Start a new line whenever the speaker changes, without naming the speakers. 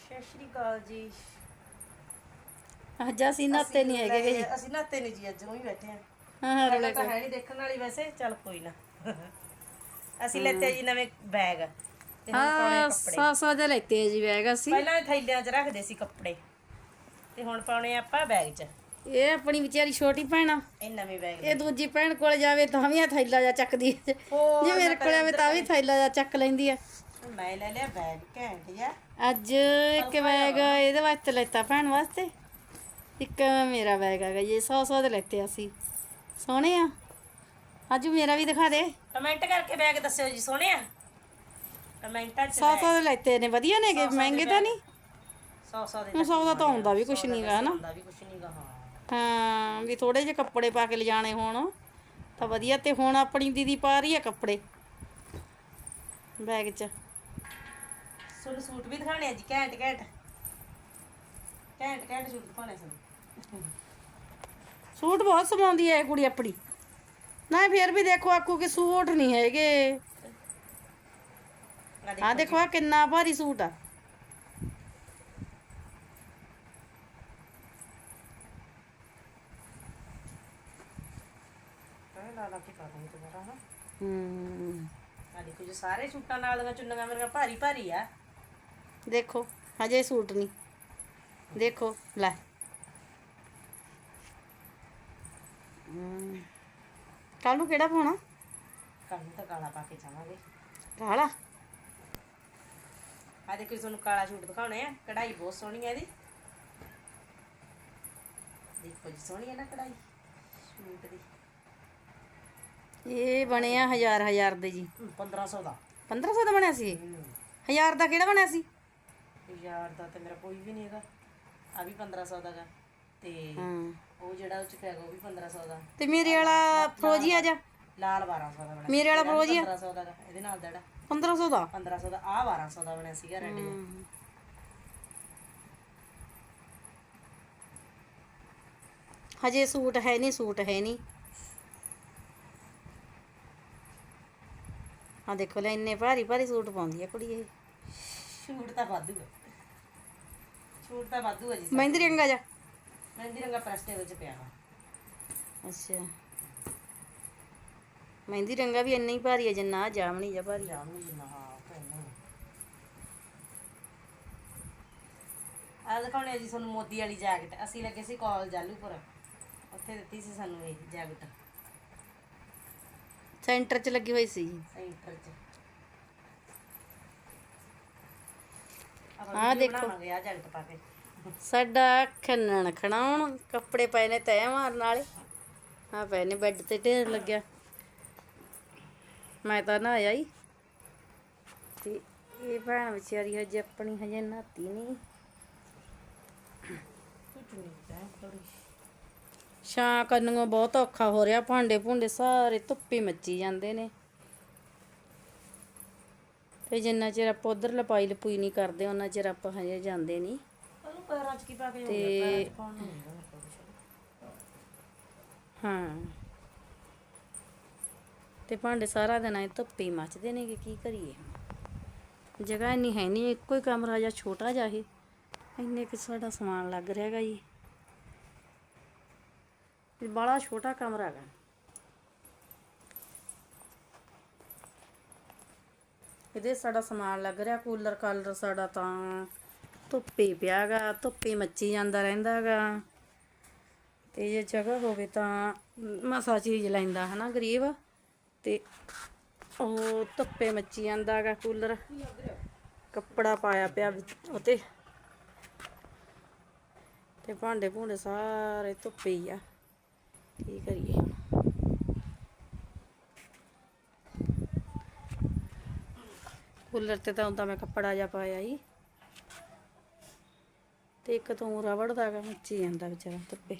ਸਤਿ ਸ਼੍ਰੀ ਅਕਾਲ ਜੀ।
ਅੱਜ ਅਸੀਂ ਨਾਤੇ ਨਹੀਂ ਹੈਗੇ ਗੇ ਜੀ
ਅਸੀਂ ਨਾਤੇ ਨਹੀਂ ਜੀ ਅੱਜ ਉਹੀ ਬੈਠੇ ਆ
ਹਾਂ
ਪਹਿਲਾਂ ਤਾਂ ਹੈ ਨਹੀਂ ਦੇਖਣ ਵਾਲੀ ਵੈਸੇ ਚੱਲ ਕੋਈ ਨਾ। ਅਸੀਂ ਲੈਤੇ ਜੀ ਨਵੇਂ ਬੈਗ। ਤੇ ਹੁਣ ਪਾਉਣੇ
ਹਾਂ
ਕੱਪੜੇ।
ਸੌ ਸੌ ਦੇ ਲੈਤੇ ਆ ਜੀ ਬੈਗ ਅਸੀਂ।
ਪਹਿਲਾਂ ਥੈਲਿਆਂ 'ਚ ਰੱਖਦੇ ਸੀ ਕੱਪੜੇ। ਤੇ ਹੁਣ ਪਾਉਣੇ ਆਪਾਂ ਬੈਗ 'ਚ।
ਇਹ ਆਪਣੀ ਵਿਚਾਰੀ ਛੋਟੀ ਭੈਣ ਆ।
ਇਹ ਨਵੇਂ ਬੈਗ
ਇਹ ਦੂਜੀ ਭੈਣ ਕੋਲ ਜਾਵੇ ਤਾਂ ਵੀ ਆ ਥੈਲਾ ਜਾ ਚੱਕਦੀ ਹੈ
ਹੋਰ
ਜੇ ਮੇਰੇ ਕੋਲ ਆਵੇ ਤਾਂ ਵੀ ਥੈਲਾ ਜਾ ਚੱਕ ਲੈਂਦੀ ਆ।
ਮੈਂ ਲੈ ਲਿਆ ਬੈਗ ਘੈਂਟ ਜਿਹਾ।
ਅੱਜ ਇੱਕ ਬੈਗ ਇਹਦੇ ਵਾਸਤੇ ਲੈਤਾ ਭੈਣ ਵਾਸਤੇ। ਇੱਕ ਮੇਰਾ ਬੈਗ ਹੈਗਾ ਜੀ 100 100 ਦੇ ਲੈਤੇ ਅਸੀਂ। ਸੋਹਣੇ ਆ। ਅੱਜ ਮੇਰਾ ਵੀ ਦਿਖਾ ਦੇ।
ਕਮੈਂਟ ਕਰਕੇ ਬੈਗ ਦੱਸਿਓ ਜੀ ਸੋਹਣੇ ਆ? ਕਮੈਂਟਾਂ 'ਚ
100 100 ਦੇ ਲੈਤੇ ਨੇ ਵਧੀਆ ਨੇਗੇ ਮਹਿੰਗੇ ਤਾਂ ਨਹੀਂ?
100 100 ਦੇ
ਹੁਣ 100 ਦਾ ਤਾਂ ਆਉਂਦਾ ਵੀ ਕੁਛ ਨਹੀਂਗਾ ਹਨਾ?
ਹੁੰਦਾ ਵੀ ਕੁਛ ਨਹੀਂਗਾ ਹਾਂ।
ਹਾਂ ਵੀ ਥੋੜੇ ਜਿਹੇ ਕੱਪੜੇ ਪਾ ਕੇ ਲਿਜਾਣੇ ਹੋਣ। ਤਾਂ ਵਧੀਆ ਤੇ ਹੁਣ ਆਪਣੀ ਦੀਦੀ ਪਾ ਰਹੀ ਆ ਕੱਪੜੇ। ਬੈਗ 'ਚ।
ਤੁਹਾਨੂੰ ਸੂਟ ਵੀ ਦਿਖਾਣੇ ਆ ਜੀ ਘੈਂਟ ਘੈਂਟ। ਘੈਂਟ ਘੈਂਟ ਸੂਟ ਦਿਖਾਣੇ ਸਾਨੂੰ।
ਸੂਟ ਬਹੁਤ ਸਮਾਉਂਦੀ ਹੈ ਇਹ ਕੁੜੀ ਆਪਣੀ। ਨਾ ਫਿਰ ਵੀ ਦੇਖੋ ਆਕੂ ਕਿ ਸੂਟ ਨਹੀਂ ਹੈਗੇ।
ਆ
ਦੇਖੋ ਆ ਕਿੰਨਾ ਭਾਰੀ ਸੂਟ ਆ।
ਲਾ ਲਾ ਕੇ ਪਾ ਦਾਂਗੇ ਦੁਬਾਰਾ ਹਾਂ
ਹੂੰ।
ਆ ਦੇਖੋ ਜੀ ਸਾਰੇ ਸੂਟਾਂ ਨਾਲ ਦੀਆਂ ਚੁੰਨੀਆਂ ਮੇਰੀਆਂ ਭਾਰੀ ਭਾਰੀ ਆ।
ਦੇਖੋ ਹਜੇ ਸੂਟ ਨਹੀਂ। ਦੇਖੋ ਲੈ। ਕੱਲ ਨੂੰ ਕਿਹੜਾ ਪਾਉਣਾ?
ਕੱਲ ਨੂੰ ਤਾਂ ਕਾਲਾ ਪਾ ਕੇ ਜਾਵਾਂਗੇ।
ਕਾਲਾ
ਆ ਦੇਖੋ ਤੁਹਾਨੂੰ ਕਾਲਾ ਸੂਟ ਦਿਖਾਉਣੇ ਆ। ਕਢਾਈ ਬਹੁਤ ਸੋਹਣੀ ਹੈ ਇਹਦੀ। ਦੇਖੋ ਜੀ ਸੋਹਣੀ ਹੈ ਨਾ ਕਢਾਈ ਸੂਟ ਦੀ।
ਇਹ ਬਣਿਆ ਹਜ਼ਾਰ ਹਜ਼ਾਰ ਦੇ ਜੀ।
ਹਮ, 1500 ਦਾ।
1500 ਦਾ ਬਣਿਆ ਸੀ ਹਜ਼ਾਰ ਦਾ ਕਿਹੜਾ ਬਣਿਆ ਸੀ?
ਯਾਰ ਦਾ ਤੇ ਮੇਰਾ ਕੋਈ ਵੀ ਨਹੀਂ ਹੈਗਾ। ਆ ਵੀ 1500 ਦਾ ਗਾ ਤੇ
ਹਾਂ।
ਉਹ ਜਿਹੜਾ ਉਹ ਚ ਹੈਗਾ ਉਹ ਵੀ 1500 ਦਾ।
ਤੇ ਮੇਰੇ ਵਾਲਾ ਫਰੋਜੀ ਆ ਜਾ।
ਲਾਲ 1200 ਦਾ ਬਣਿਆ
ਮੇਰੇ ਵਾਲਾ ਫਰੋਜੀ ਆ।
1500 ਦਾ ਇਹਦੇ ਨਾਲ ਦਾ ਜਿਹੜਾ।
1500 ਦਾ?
1500 ਦਾ ਆ 1200 ਦਾ ਬਣਿਆ ਸੀਗਾ ਰੈੱਡ ਜਿਹਾ।
ਹਜੇ ਸੂਟ ਹੈ ਨਹੀਂ ਸੂਟ ਹੈ ਨਹੀਂ ਆ ਦੇਖੋ ਲੈ ਇੰਨੇ ਭਾਰੀ ਭਾਰੀ ਸੂਟ ਪਾਉਂਦੀ ਆ ਕੁੜੀ ਇਹ।
ਸ਼ੂਟ ਤਾਂ ਵਾਧੂ ਹੈ ਸ਼ੂਟ ਤਾਂ ਵਾਧੂ ਹੈ ਜੀ
ਮਹਿੰਦੀ ਰੰਗਾ ਜਾ।
ਮਹਿੰਦੀ ਰੰਗਾ ਪ੍ਰੈਸ ਟੇਬਲ 'ਚ ਪਿਆ ਵਾ।
ਅੱਛਾ। ਮਹਿੰਦੀ ਰੰਗਾ ਵੀ ਇੰਨਾ ਹੀ ਭਾਰੀ ਹੈ ਜਿੰਨਾ ਆ ਜਾਮਣੀ ਜਾ ਭਾਰੀ। ਆ।
ਜਾਮ ਨੂੰ ਜਿੰਨਾ ਹਾਂ ਭੈਣ ਆ ਦਿਖਾਉਣੇ ਆ ਜੀ ਤੁਹਾਨੂੰ ਮੋਦੀ ਵਾਲੀ ਜੈਕਟ ਅਸੀਂ ਲੱਗੇ ਸੀ ਕਾਲਜ ਆਲੂਪੁਰ ਉੱਥੇ ਦਿੱਤੀ ਸੀ ਸਾਨੂੰ ਇਹ ਜੈਕਟ
ਸੈਂਟਰ 'ਚ ਲੱਗੀ ਹੋਈ ਸੀ।
ਸੈਂਟਰ 'ਚ।
ਆਹ ਦੇਖੋ।
ਬਣਾਵਾਂਗੇ ਆ ਜੈਕਟ ਪਾ ਕੇ।
ਸਾਡਾ ਖੰਨਣ ਖਣਾਉਣ ਕੱਪੜੇ ਪਏ ਨੇ ਤੈ ਮਾਰਨ ਵਾਲੇ। ਆ ਪਏ ਨੇ ਬੈੱਡ ਤੇ ਢੇਰ ਲੱਗਿਆ। ਮੈਂ ਤਾਂ ਨਾ ਆਈ ਤੇ ਇਹ ਭੈਣ ਵਿਚਾਰੀ ਹਜੇ ਆਪਣੀ ਹਜੇ ਨਹਾਤੀ ਨਹੀਂ। ਛਾਂ ਕਰਨੋਂ ਬਹੁਤ ਔਖਾ ਹੋ ਰਿਹਾ ਭਾਂਡੇ ਭੁੰਡੇ ਸਾਰੇ ਧੁੱਪੇ ਮੱਚੀ ਜਾਂਦੇ ਨੇ। ਤੇ ਜਿੰਨਾ ਚਿਰ ਆਪਾਂ ਉਧਰ ਲਪਾਈ ਲਪੂਈ ਨਹੀਂ ਕਰਦੇ ਉਹਨਾਂ ਚਿਰ ਆਪਾਂ ਹਜੇ ਜਾਂਦੇ ਨਹੀਂ।
ਉਹਨੂੰ ਪੈਰਾਂ 'ਚ ਕੀ ਪਾ ਕੇ
ਤੇ-
ਜਾਊਗਾ ਪੈਰਾਂ 'ਚ ਪਾਉਣ ਨੂੰ ਹੁੰਦਾ ਨਾ ਕੁਛ।
ਹਾਂ। ਤੇ ਭਾਂਡੇ ਸਾਰਾ ਦਿਨ ਐ ਧੁੱਪੇ ਮੱਚਦੇ ਨੇ ਕਿ ਕੀ ਕਰੀਏ? ਜਗ੍ਹਾ ਇੰਨੀ ਹੈ ਨਹੀਂ ਇੱਕੋ ਹੀ ਕਮਰਾ ਜਾਂ ਛੋਟਾ ਜਿਹਾ ਇਹ ਇੰਨੇ ਕਿ ਸਾਡਾ ਸਮਾਨ ਲੱਗ ਰਿਹਾ ਹੈਗਾ ਜੀ। ਇਹ ਬੜਾ ਛੋਟਾ ਕਮਰਾ ਹੈਗਾ। ਇਹਦੇ ਸਾਡਾ ਸਮਾਨ ਲੱਗ ਰਿਹਾ, ਕੂਲਰ ਕਾਲਰ ਸਾਡਾ ਤਾਂ ਧੁੱਪੇ ਪਿਆਗਾ, ਧੁੱਪੇ ਮੱਚੀ ਜਾਂਦਾ ਰਹਿੰਦਾਗਾ। ਤੇ ਜੇ ਜਗ੍ਹਾ ਹੋਵੇ ਤਾਂ ਮਸਾ ਚੀਜ਼ ਲੈਂਦਾ, ਹਨਾ ਗਰੀਬ? ਤੇ ਉਹ ਧੁੱਪੇ ਮੱਚੀ ਜਾਂਦਾਗਾ ਕੂਲਰ। ਕੱਪੜਾ ਪਾਇਆ ਪਿਆ ਵਿੱਚ ਉਤੇ ਤੇ ਭਾਂਡੇ ਭੂੰਡੇ ਸਾਰੇ ਧੁੱਪੇ ਹੀ ਆ। ਕੀ ਕਰੀਏ ਹੁਣ? ਕੂਲਰ ਤੇ ਤਾਂ ਹੁੰਦਾ ਮੈਂ ਕੱਪੜਾ ਜਿਹਾ ਪਾਇਆ ਹੀ ਤੇ ਇੱਕ ਤੋਂ ਰਵੜ ਦਾ ਗਾ ਮੱਚੀ ਜਾਂਦਾ ਵਿਚਾਰਾ ਧੁੱਪੇ